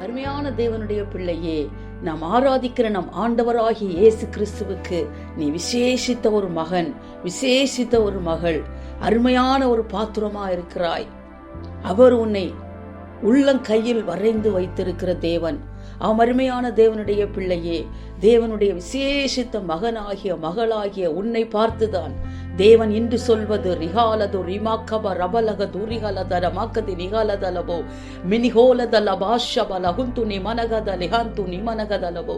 அருமையான தேவனுடைய பிள்ளையே நாம் ஆராதிக்கிற நம் ஆண்டவராகிய இயேசு கிறிஸ்துவுக்கு நீ விசேஷித்த ஒரு மகன் விசேஷித்த ஒரு மகள் அருமையான ஒரு பாத்திரமா இருக்கிறாய். அவர் உன்னை உள்ளங்கையில் வரைந்து வைத்திருக்கிற தேவன். அவன் அருமையான தேவனுடைய பிள்ளையே தேவனுடைய விசேஷித்த மகனாகிய மகளாகிய உன்னை பார்த்துதான். தேவன் இன்று சொல்வது ரிஹாலது ரிமாக்கப ரபலக துரிகலதல மாக்கதி நிகாலதலவோ மினிஹோலதல பாஷபல ஹுந்து நிமனகத லிஹாந்து நிமனகதலவோ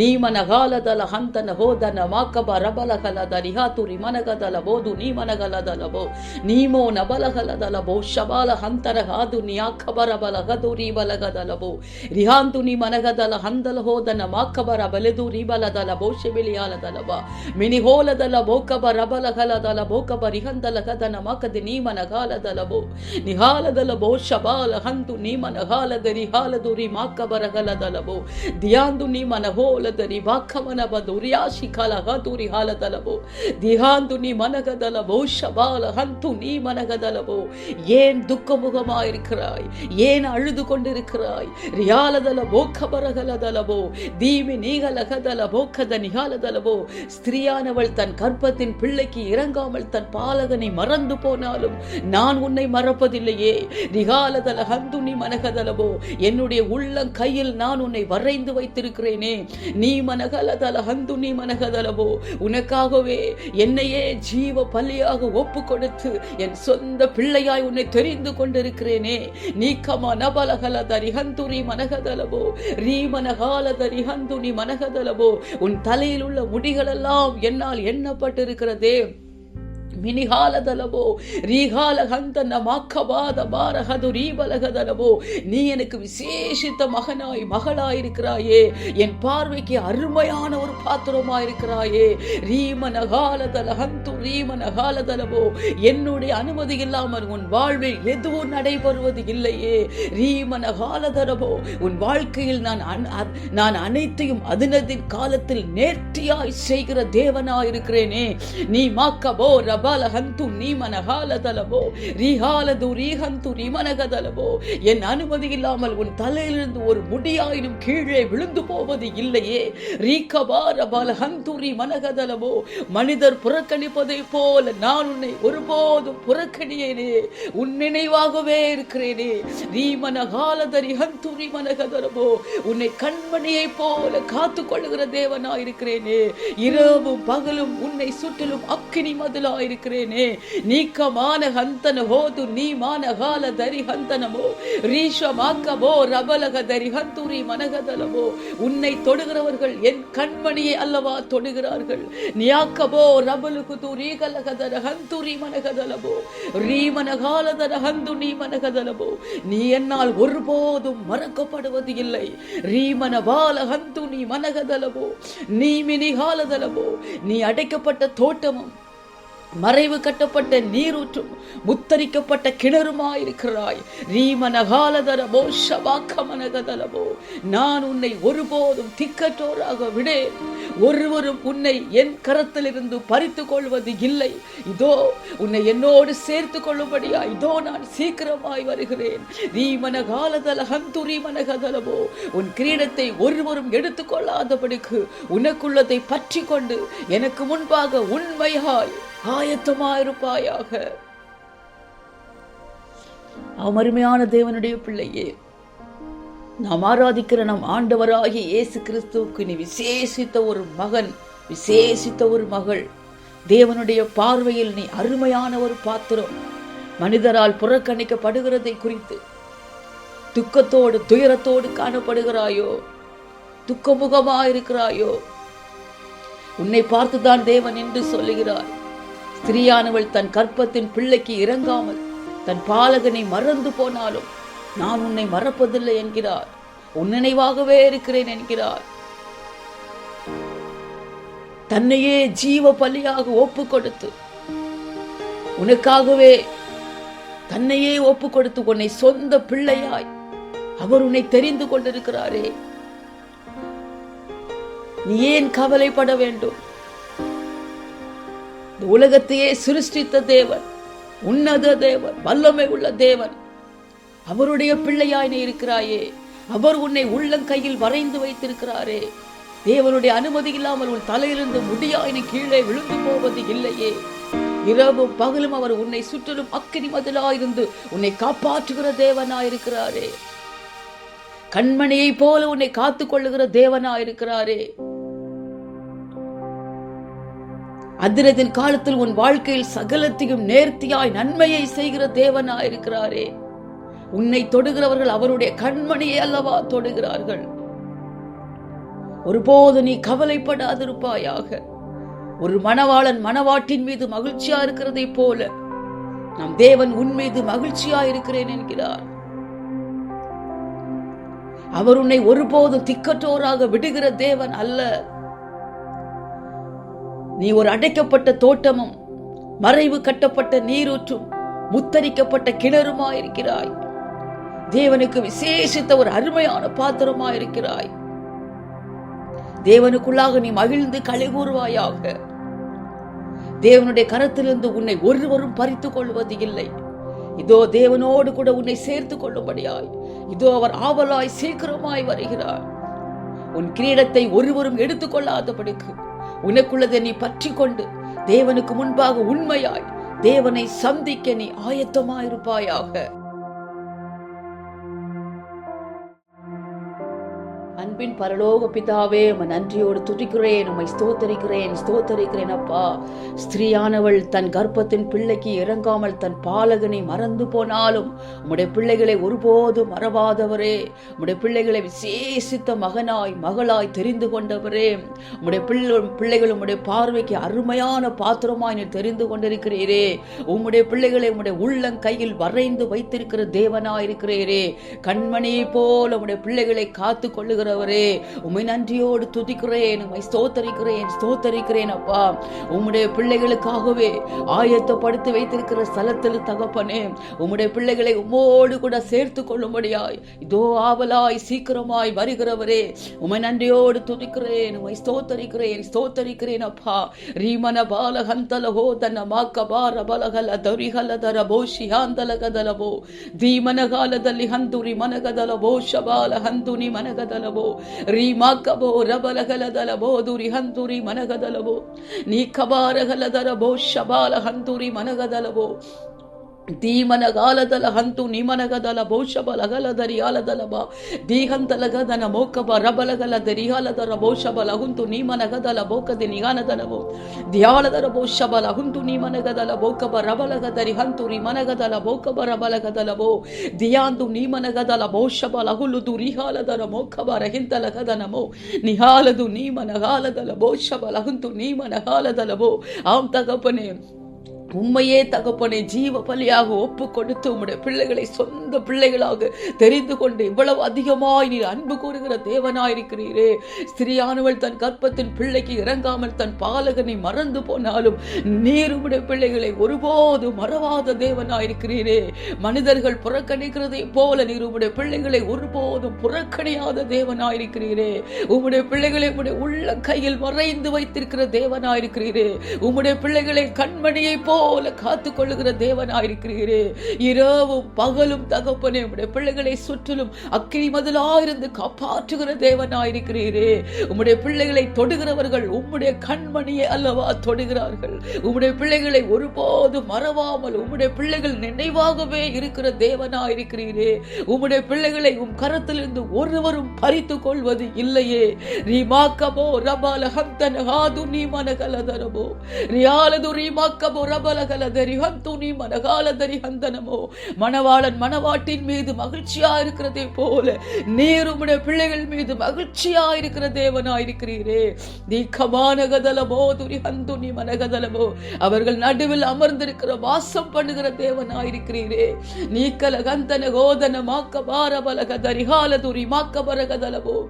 நீமனகாலதல ஹந்தன ஹோதன மாக்கப ரபலகலத ரிஹாத்து ரிமனகதல போது நீமனகலதலவோ நீமோ நபலகலதல போ ஷபால ஹந்தர ஹாது நியாக்கப ரபலகது ரிபலகதலவோ ரிஹாந்து நிமனகதல ஹந்தல ஹோதன மாக்கப ரபலது su ribala dala boshe biliala dala ba mini hola dala boka ba rabala gala dala boka ba rihanda la kada na makad ni mana gala dala bo ni hala dala bo shabala hantu ni mana gala dari hala duri makka bara gala dala bo diyandu ni mana hola dari bakka mana ba duriya shikala ga duri hala dala bo dihandu ni mana gadala bo shabala hantu ni mana gadala bo ஏன் துக்கமுகமாயிருக்கிறாய் ஏன் அழுது கொண்டிருக்கிறாய் ரியாலதல போக்கபரகலதலபோ தீமி நீகலக நீகலகதலவோ கத நிகாலதலவோ ஸ்திரியானவள் தன் கற்பத்தின் பிள்ளைக்கு இறங்காமல் தன் பாலகனை மறந்து போனாலும் நான் உன்னை மறப்பதில்லையே. ரிகாலதல ஹந்துனி நீ மனகதலவோ என்னுடைய உள்ளம் கையில் நான் உன்னை வரைந்து வைத்திருக்கிறேனே. நீ மனகலதல ஹந்துனி மனகதலவோ உனக்காகவே என்னையே ஜீவ பலியாக ஒப்பு கொடுத்து என் சொந்த பிள்ளையாய் உன்னை தெரிந்து கொண்டிருக்கிறேனே. நீக்கமா நபலகல தரிஹந்துரி மனகதலவோ ரீ ஹந்துனி மனகதல மனகதலவோ உன் தலையில் உள்ள முடிகளெல்லாம் என்னால் எண்ணப்பட்டிருக்கிறதே. மினிகாலதலவோ ரீகால ஹந்தன மாக்கபாத பாரகது ரீபலகதலவோ நீ எனக்கு விசேஷித்த மகனாய் மகளாயிருக்கிறாயே. என் பார்வைக்கு அருமையான ஒரு பாத்திரமாயிருக்கிறாயே. ரீமனகாலதல ஹந்து ரீமனகாலதலவோ என்னுடைய அனுமதி இல்லாமல் உன் வாழ்வில் எதுவும் நடைபெறுவது இல்லையே. ரீமனகாலதலவோ உன் வாழ்க்கையில் நான் அ- நான் அனைத்தையும் அதினதின் காலத்தில் நேர்த்தியாய் செய்கிற தேவனாயிருக்கிறேனே. நீ மாக்கபோ ரிஹால ஹந்து நீ மனகாலதலவோ ரீஹாலது ரீஹந்து ரிமனகதலவோ என் அனுமதி இல்லாமல் உன் தலையிலிருந்து ஒரு முடியாயினும் கீழே விழுந்து போவது இல்லையே. ரீகபார பல ஹந்துரி மனகதலவோ மனிதர் புறக்கணிப்பதை போல நான் உன்னை ஒருபோதும் புறக்கணியேனே. உன் நினைவாகவே இருக்கிறேனே. ரீமன காலதரி ஹந்துரி மனகதலவோ உன்னை கண்மணியை போல காத்து கொள்ளுகிற தேவனாயிருக்கிறேனே. இரவும் பகலும் உன்னை சுற்றிலும் அக்கினி மதிலாயிருக்கிறேனே நீக்கமான ஹந்தன ஹோது நீ மானகால தரி ஹந்தனமோ? ரீஷமாக்கமோ ரபலக தரி ஹந்துரி மனகதலமோ? உன்னை தொடுகிறவர்கள் என் கண்மணியை அல்லவா தொடுகிறார்கள்? நியாக்கபோ ரபலுகு து ரீகலகதர ஹந்துரி மனகதலமோ? ரீமனகாலதர ஹந்து நீ மனகதலமோ? நீ என்னால் ஒருபோதும் மறக்கப்படுவது இல்லை. ரீமன பால ஹந்து நீ மனகதலமோ நீ மினிகாலதலமோ நீ அடைக்கப்பட்ட தோட்டமும் மறைவு கட்டப்பட்ட நீரூற்றும் முத்தரிக்கப்பட்ட கிணறுமாயிருக்கிறாய். ரீமனகாலதரமோ ஷபாக்கமனகதலமோ நான் உன்னை ஒருபோதும் திக்கற்றோராக விடேன். ஒருவரும் உன்னை என் கரத்திலிருந்து பறித்து கொள்வது இல்லை. இதோ உன்னை என்னோடு சேர்த்து கொள்ளும்படியா இதோ நான் சீக்கிரமாய் வருகிறேன். ரீமனகாலதல ஹந்துரீமனகதலமோ உன் கிரீடத்தை ஒருவரும் எடுத்துக்கொள்ளாதபடிக்கு உனக்குள்ளதை பற்றி கொண்டு எனக்கு முன்பாக உண்மையாய் ஆயத்தமாயிருப்பாயாக. அமருமையான தேவனுடைய பிள்ளையே நாம் ஆராதிக்கிற நம் ஆண்டவராகிய இயேசு கிறிஸ்துவுக்கு நீ விசேஷித்த ஒரு மகன் விசேஷித்த ஒரு மகள். தேவனுடைய பார்வையில் நீ அருமையான ஒரு பாத்திரம். மனிதரால் புறக்கணிக்கப்படுகிறதை குறித்து துக்கத்தோடு துயரத்தோடு காணப்படுகிறாயோ? துக்கமுகமா இருக்கிறாயோ உன்னை பார்த்துதான் தேவன் என்று சொல்லுகிறார். ஸ்திரியானவள் தன் கற்பத்தின் பிள்ளைக்கு இறங்காமல் தன் பாலகனை மறந்து போனாலும் நான் உன்னை மறப்பதில்லை என்கிறார். உன் நினைவாகவே இருக்கிறேன் என்கிறார். தன்னையே ஜீவ பலியாக ஒப்பு கொடுத்து உனக்காகவே தன்னையே ஒப்பு கொடுத்து உன்னை சொந்த பிள்ளையாய் அவர் உன்னை தெரிந்து கொண்டிருக்கிறாரே. நீ ஏன் கவலைப்பட வேண்டும்? இந்த உலகத்தையே சிருஷ்டித்த தேவன் உன்னத தேவன் வல்லமை உள்ள தேவன். அவருடைய பிள்ளையாய் நீ இருக்கிறாயே. அவர் உன்னை உள்ளங்கையில் வரைந்து வைத்திருக்கிறாரே. தேவனுடைய அனுமதி இல்லாமல் உன் தலையிலிருந்து முடியாயினு கீழே விழுந்து போவது இல்லையே. இரவும் பகலும் அவர் உன்னை சுற்றிலும் அக்கினி மதிலாயிருந்து உன்னை காப்பாற்றுகிற தேவனாயிருக்கிறாரே. கண்மணியை போல உன்னை காத்துக் கொள்ளுகிற தேவனாயிருக்கிறாரே. அதிரதின் காலத்தில் உன் வாழ்க்கையில் சகலத்தையும் நேர்த்தியாய் நன்மையை செய்கிற தேவனாயிருக்கிறாரே. உன்னை தொடுகிறவர்கள் அவருடைய கண்மணியை அல்லவா தொடுகிறார்கள்? ஒருபோது நீ கவலைப்படாதிருப்பாயாக. ஒரு மணவாளன் மணவாட்டின் மீது மகிழ்ச்சியா இருக்கிறதை போல நம் தேவன் உன் மீது மகிழ்ச்சியா இருக்கிறேன் என்கிறார். அவர் உன்னை ஒருபோதும் திக்கற்றோராக விடுகிற தேவன் அல்ல. நீ ஒரு அடைக்கப்பட்ட தோட்டமும் மறைவு கட்டப்பட்ட நீரூற்றும் முத்தரிக்கப்பட்ட கிணறுமாயிருக்கிறாய். தேவனுக்கு விசேஷித்த ஒரு அருமையான பாத்திரமாயிருக்கிறாய். தேவனுக்குள்ளாக நீ மகிழ்ந்து களி கூறுவாயாக தேவனுடைய கரத்திலிருந்து உன்னை ஒருவரும் பறித்துக் கொள்வது இல்லை. இதோ தேவனோடு கூட உன்னை சேர்த்துக் கொள்ளும்படியாய். இதோ அவர் ஆவலாய் சீக்கிரமாய் வருகிறார். உன் கிரீடத்தை ஒருவரும் எடுத்துக்கொள்ளாதபடிக்கு உனக்குள்ளதை நீ பற்றி கொண்டு தேவனுக்கு முன்பாக உண்மையாய் தேவனை சந்திக்க நீ ஆயத்தமாயிருப்பாயாக. அன்பின் பரலோக பிதாவே உம்மை நன்றியோடு துதிக்கிறேன் உம்மை ஸ்தோத்தரிக்கிறேன் ஸ்தோத்தரிக்கிறேன் அப்பா. ஸ்திரீயானவள் தன் கர்ப்பத்தின் பிள்ளைக்கு இறங்காமல் தன் பாலகனை மறந்து போனாலும் உம்முடைய பிள்ளைகளை ஒருபோதும் மறவாதவரே. உம்முடைய பிள்ளைகளை விசேஷித்த மகனாய் மகளாய் தெரிந்து கொண்டவரே. உம்முடைய பிள்ளை பிள்ளைகள் உம்முடைய பார்வைக்கு அருமையான பாத்திரமாய் நீ தெரிந்து கொண்டிருக்கிறீரே. உம்முடைய பிள்ளைகளை உம்முடைய உள்ளங்கையில் வரைந்து வைத்திருக்கிற தேவனாயிருக்கிறீரே. கண்மணி போல உம்முடைய பிள்ளைகளை காத்து கொள்ளுகிறவர் உம்மை நன்றியோடு துதிக்கிறேன் உம்மை ஸ்தோத்தரிக்கிறேன் ஸ்தோத்தரிக்கிறேன் அப்பா உம்முடைய பிள்ளைகளுக்காகவே ஆயத்தப்படுத்தி வைத்திருக்கிற ஸ்தலத்தில் தகப்பனே உம்முடைய பிள்ளைகளை உம்மோடு கூட சேர்த்து கொள்ளும்படியாய் இதோ ஆவலாய் சீக்கிரமாய் வருகிறவரே உம்மை நன்றியோடு துதிக்கிறேன் உம்மை ஸ்தோத்தரிக்கிறேன் ஸ்தோத்தரிக்கிறேன் அப்பா ரீமன பால ஹந்தல ஹோ தன மாக்க ಬಾರ ಬಲಗಲ ದರಿಹಲದರ ಭೋ ಶಿಹಾಂತಲಗದಲಬೋ ಧೀಮನಗಾಲದಲ್ಲಿ ಹಂತುರಿ ಮನಗದಲಬೋ ಶಬಾಲ ಹಂತುನಿ ಮನಗದಲಬೋ ರೀಮಾಕಬೋ ರಬಲಗಲದಲಬೋ ದುರಿ ಹಂತುರಿ ಮನಗದಲಬೋ ನೀ ಕಬಾರಗಲದರ ಭೋ ಶಬಾಲ ಹಂತುರಿ ಮನಗದಲಬೋ ದೀಮನಗಾಲದಲ ಹಂತು ನಿಮನಗದಲ ಬೌಷಬಲಗಲದರಿಯಾಲದಲಬ ದೀಹಂತಲಗದನ ಮೋಕಬ ರಬಲಗಲ ದರಿಯಾಲದರ ಬೌಷಬಲ ಹುಂತು ನೀಮನಗದಲ ಬೋಕದೆ ನಿಗಾನದಲಬೋ ಧ್ಯಾಳದರ ಬೌಷಬಲ ಹುಂತು ನೀಮನಗದಲ ಬೋಕಬ ರಬಲಗದರಿ ಹಂತು ನಿಮನಗದಲ ಬೋಕಬ ರಬಲಗದಲಬೋ ದಿಯಾಂದು ನೀಮನಗದಲ ಬೌಷಬಲ ಹುಲುದು ರಿಹಾಲದರ ಮೋಕಬ ರಹಿಂತಲಗದನಮೋ ನಿಹಾಲದು ನೀಮನಗಾಲದಲ ಬೌಷಬಲ ಹುಂತು ನೀಮನಗಾಲದಲಬೋ ಆಂ ತಗಪನೆ உண்மையே தகப்பனை ஜீவ பலியாக ஒப்பு கொடுத்து உம்முடைய பிள்ளைகளை சொந்த பிள்ளைகளாக தெரிந்து கொண்டு இவ்வளவு அதிகமாய் நீர் அன்பு கூறுகிற தேவனாயிருக்கிறீரே. ஸ்திரியானவள் தன் கற்பத்தின் பிள்ளைக்கு இறங்காமல் தன் பாலகனை மறந்து போனாலும் நீர் உம்முடைய பிள்ளைகளை ஒருபோதும் மறவாத தேவனாயிருக்கிறீரே. மனிதர்கள் புறக்கணிக்கிறதை போல நீர் உம்முடைய பிள்ளைகளை ஒருபோதும் புறக்கணியாத தேவனாயிருக்கிறீரே. உம்முடைய பிள்ளைகளை உம்முடைய உள்ள கையில் மறைந்து வைத்திருக்கிற தேவனாயிருக்கிறீரே. உம்முடைய பிள்ளைகளை கண்மணியை போல் காத்து கொள்ளுகிற தேவனாயிருக்கிறீரே. இரவும் பகலும் தகப்பனே உடைய பிள்ளைகளை சுற்றிலும் அக்கினி மதிலாயிருந்து காப்பாற்றுகிற தேவனாயிருக்கிறீரே. உம்முடைய பிள்ளைகளை தொடுகிறவர்கள் உம்முடைய கண்மணியை அல்லவா தொடுகிறார்கள். உம்முடைய பிள்ளைகளை ஒருபோதும் மறவாமல் உம்முடைய பிள்ளைகள் நினைவாகவே இருக்கிற தேவனாயிருக்கிறீரே. உம்முடைய பிள்ளைகளை உம் கரத்திலிருந்து ஒருவரும் பறித்து கொள்வது இல்லையே. ரீமாக்கமோ ரபால ஹந்தன ஹாது நீ மனகலதரமோ ரியாலது ரீமாக்கமோ ரபல ஹந்து நீ மனகாலதரி ஹந்தனமோ மணவாளன் மணவாட்டின் மீது மகிழ்ச்சியா இருக்கிறதே போல நீர் உம்முடைய பிள்ளைகள் மீது மகிழ்ச்சியா இருக்கிற தேவனாயிருக்கிறீரே. நீ கமானகதலமோ துரி ஹந்து மனகதலமோ. அவர்கள் நடுவில் அமர்ந்திருக்கிற வாசம் பண்ணுகிற தேவனாயிருக்கிறீரே. நீக்கல கந்தன கோதன மாக்க பாரபலக தரிகால துரி மாக்க பரகதலமோ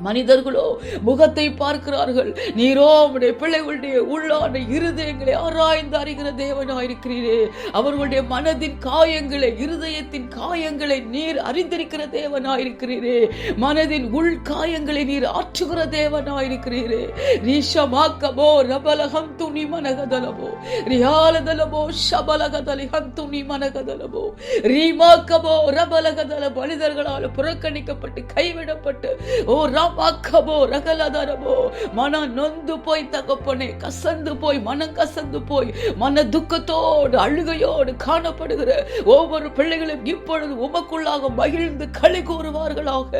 மனிதர்களோ முகத்தை பார்க்கிறார்கள். நீரோ உடைய பிள்ளைகளுடைய உள்ளான இருதயங்களை ஆராய்ந்து அறிகிற தேவனாயிருக்கிறீரே. அவர்களுடைய மனதின் காயங்களை இருதயத்தின் காயங்களை நீர் அறிந்திருக்கிற தேவனாயிருக்கிறீரே. மனதின் உள் காயங்களை நீர் ஆற்றுகிற தேவனாயிருக்கிறீரே. ரீஷமாக்கமோ ரபலகம் துணி ரியாலதலமோ ரியாலதலபோ ஷபலகதலி ஹந்துனி மனகதலமோ. ரீமாக்கமோ ரபலகதல மனிதர்களால் புறக்கணிக்கப்பட்டு கைவிடப்பட்டு ஓ ரமாக்கபோ ரகலதரபோ மன நொந்து போய் தகப்பனே கசந்து போய் மனம் கசந்து போய் மன துக்கத்தோடு அழுகையோடு காணப்படுகிற ஒவ்வொரு பிள்ளைகளும் இப்பொழுது உமக்குள்ளாக மகிழ்ந்து களி கூறுவார்களாக.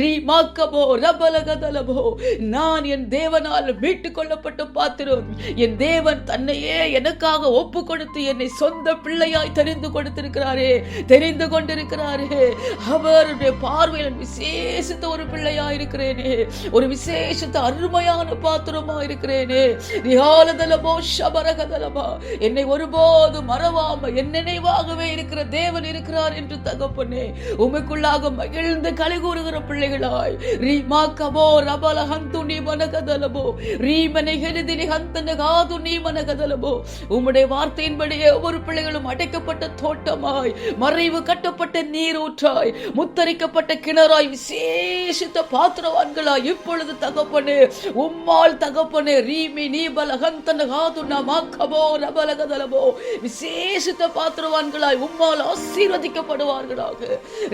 ரீமாக்கமோ ரபலகதலமோ நான் என் தேவனால் மீட்டுக் கொள்ளப்பட்டு பாத்திரம் என் தேவன் தன்னையே எனக்காக ஒப்பு கொடுத்து என்னை சொந்த பிள்ளையாய் தெரிந்து கொடுத்திருக்கிறாரே தெரிந்து கொண்டிருக்கிறாரே. அவருடைய பார்வையில் விசேஷித்த ஒரு பிள்ளையாய் இருக்கிறேனே. ஒரு விசேஷித்த அருமையான பாத்திரமா இருக்கிறேனே. ரிஹாலதலமோ ஷபரகதலமா என்னை ஒருபோது மறவாம என் நினைவாகவே இருக்கிற தேவன் இருக்கிறார் என்று தகப்பனே. உமைக்குள்ளாக மகிழ்ந்து களி கூறுகிற பிள்ளைகளாய். ரீமா கபோ ரபல ஹந்து நீ மனகதலமோ. ரீமனை ஹெலிதினி ஹந்தன காது நீ மனகதலமோ. உம்முடைய வார்த்தையின்படியே ஒவ்வொரு பிள்ளைகளும் அடைக்கப்பட்ட தோட்டமாய் மறைவு கட்டப்பட்ட நீரூற்றாய் முத்தரிக்கப்பட்ட கிணறாய் விசேஷித்த பாத்திரம் பாத்திரவான்களாய் இப்பொழுது தகப்பனே உம்மால் தகப்பனே ரீமி நீ பலகந்தன காது மாக்கபோ ரபலகதலபோ விசேஷித்த பாத்திரவான்களாய் உம்மால் ஆசீர்வதிக்கப்படுவார்களாக.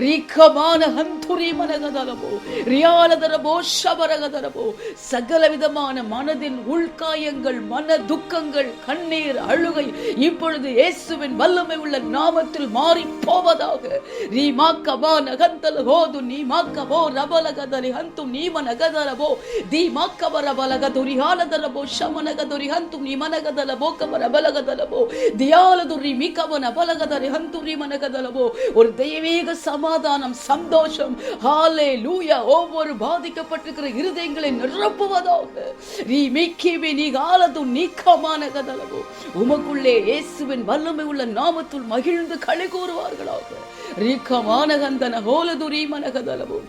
ரீக்கமான ஹந்துரி மனகதலபோ ரியாலதரபோ ஷபரகதரபோ சகல விதமான மனதின் உள்காயங்கள் மன துக்கங்கள் கண்ணீர் அழுகை இப்பொழுது இயேசுவின் வல்லமை உள்ள நாமத்தில் மாறி போவதாக நீ மாக்கபா ஹோது நீ மாக்கபோ ரபலகதலி ஹந்து hantum nimanagadalabo dimakkabarabalaka durihaladalabo shamanagatori hantum nimanagadalabo kabarabalagatalabo தியாலதுரி மிகவன பலகதரி ஹந்துரி மனகதலவோ ஒரு தெய்வீக சமாதானம் சந்தோஷம். ஹாலே லூயா ஒவ்வொரு பாதிக்கப்பட்டிருக்கிற இருதயங்களை நிரப்புவதாக. நீ மிக்கிவி நீ காலது நீக்கமான கதலவோ உமக்குள்ளே இயேசுவின் வல்லமை உள்ள நாமத்துள் மகிழ்ந்து களி கூறுவார்களாக. ரீக்கமான கந்தன ஹோலது ரீமன கதலவோ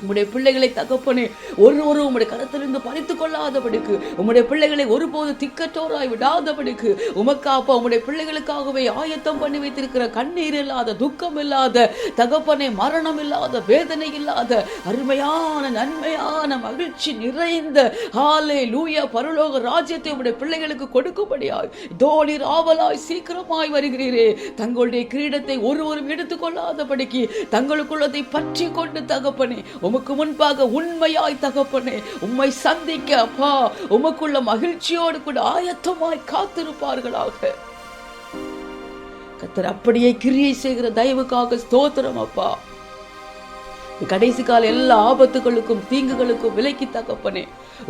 உம்முடைய பிள்ளைகளை தகப்பனே ஒரு ஒரு உம்முடைய கருத்திலிருந்து பறித்து கொள்ளாதபடிக்கு உம்முடைய பிள்ளைகளை ஒருபோது திக்கற்றோராய் விடாதபடிக்கு உமக்காப்பா உம்முடைய பிள்ளைகளுக்காகவே ஆயத்தம் பண்ணி வைத்திருக்கிற கண்ணீர் இல்லாத துக்கம் இல்லாத தகப்பனே மரணம் இல்லாத வேதனை இல்லாத அருமையான நன்மையான மகிழ்ச்சி நிறைந்த ஹாலே லூயா பரலோக ராஜ்யத்தை உம்முடைய பிள்ளைகளுக்கு கொடுக்கும்படியாய் தோழி ராவலாய் சீக்கிரமாய் வருகிறீரே. தங்களுடைய கிரீடத்தை ஒருவரும் எடுத்துக்கொள்ளாதபடிக்கு தங்களுக்குள்ளதை பற்றி கொண்டு தகப்பனே உமக்கு முன்பாக உண்மையாய் தகப்பனே உம்மை சந்திக்க அப்பா உமக்குள்ள மகிழ்ச்சியோடு கூட ஆயத்தமாய் காத்திருப்பார்களாக. கத்தர் அப்படியே கிரியை செய்கிற தயவுக்காக ஸ்தோத்திரம் அப்பா. கடைசி கால எல்லா ஆபத்துகளுக்கும் தீங்குகளுக்கும் விலக்கி தகப்பனே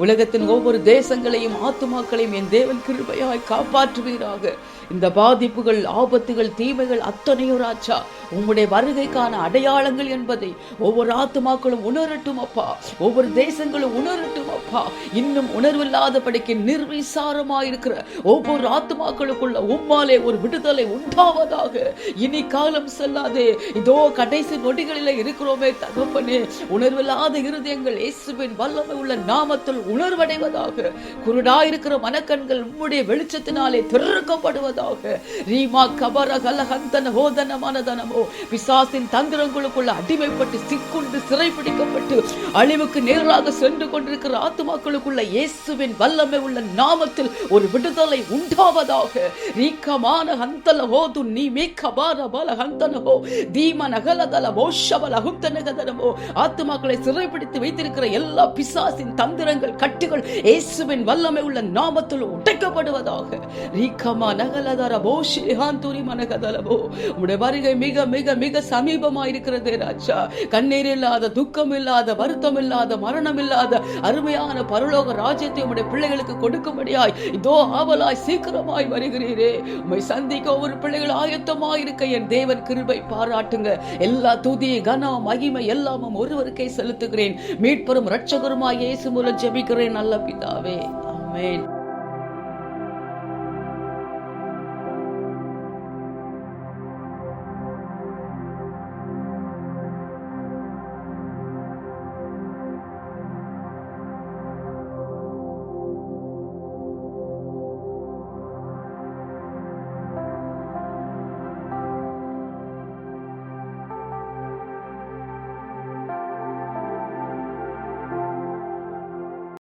உலகத்தின் ஒவ்வொரு தேசங்களையும் ஆத்துமாக்களையும் என் தேவன் கிருபையாய் காப்பாற்றுவீராக. இந்த பாதிப்புகள் ஆபத்துகள் தீமைகள் அத்தனையோ ராஜா உம்முடைய வருகைக்கான அடையாளங்கள் என்பதை ஒவ்வொரு ஆத்துமாக்களும் உணரட்டும் அப்பா. ஒவ்வொரு தேசங்களும் உணரட்டும் அப்பா. இன்னும் உணர்வில்லாதபடிக்கு நிர்விசாரமாயிருக்கிற ஒவ்வொரு ஆத்துமாக்களுக்குள்ள உம்மாலே ஒரு விடுதலை உண்டாவதாக. இனி காலம் செல்லாதே. இதோ கடைசி நொடிகளில் இருக்கிறோமே தகப்பனே. உணர்வில்லாத இருதயங்கள் இயேசுவின் வல்லமை உள்ள நாமத்தில் உணர்வடைவதாக. குருடாயிருக்கிற மனக்கண்கள் உம்முடைய வெளிச்சத்தினாலே திறக்கப்படுவதாக. ரீமா கபர கலஹந்தன ஹோதன மனதனமோ பிசாசின் தந்திரங்களுக்குள்ள அடிமைப்பட்டு சிக்குண்டு சிறைப்பிடிக்கப்பட்டு அழிவுக்கு நேராக சென்று கொண்டிருக்கிற ஆத்துமாக்களுக்குள்ள இயேசுவின் வல்லமை உள்ள நாமத்தில் ஒரு விடுதலை உண்டாவதாக. ரீக்கமான ஹந்தல ஹோது நீ மீக்கபார பல ஹந்தனமோ தீம நகலதல மோஷபல ஹுந்தனகதனமோ ஆத்துமாக்களை சிறைப்பிடித்து வைத்திருக்கிற எல்லா பிசாசின் தந்திரங்கள் கட்டுகள் இயேசுவின் வல்லமை உள்ள நாமத்தில் உடைக்கப்படுவதாக. ரீக்கமா நகலதர போஷி ஹாந்துரி மனகதலபோ உடைய வருகை மிக மிக மிக சமீபமா இருக்கிறதே ராஜா. கண்ணீர் இல்லாத துக்கம் இல்லாத வருத்தம் இல்லாத மரணம் இல்லாத அருமையான பரலோக ராஜ்யத்தை உடைய பிள்ளைகளுக்கு கொடுக்கும்படியாய் இதோ ஆவலாய் சீக்கிரமாய் வருகிறீரே. உண்மை சந்திக்க ஒவ்வொரு பிள்ளைகள் ஆயத்தமாய் இருக்க என் தேவன் கிருபை பாராட்டுங்க. எல்லா துதி கனம் மகிமை எல்லாமும் ஒருவருக்கே செலுத்துகிறேன். மீட்பெரும் இரட்சகருமாய் இயேசு மூலம் ஜெபிக்கிறேன் நல்ல பிதாவே. ஆமென்.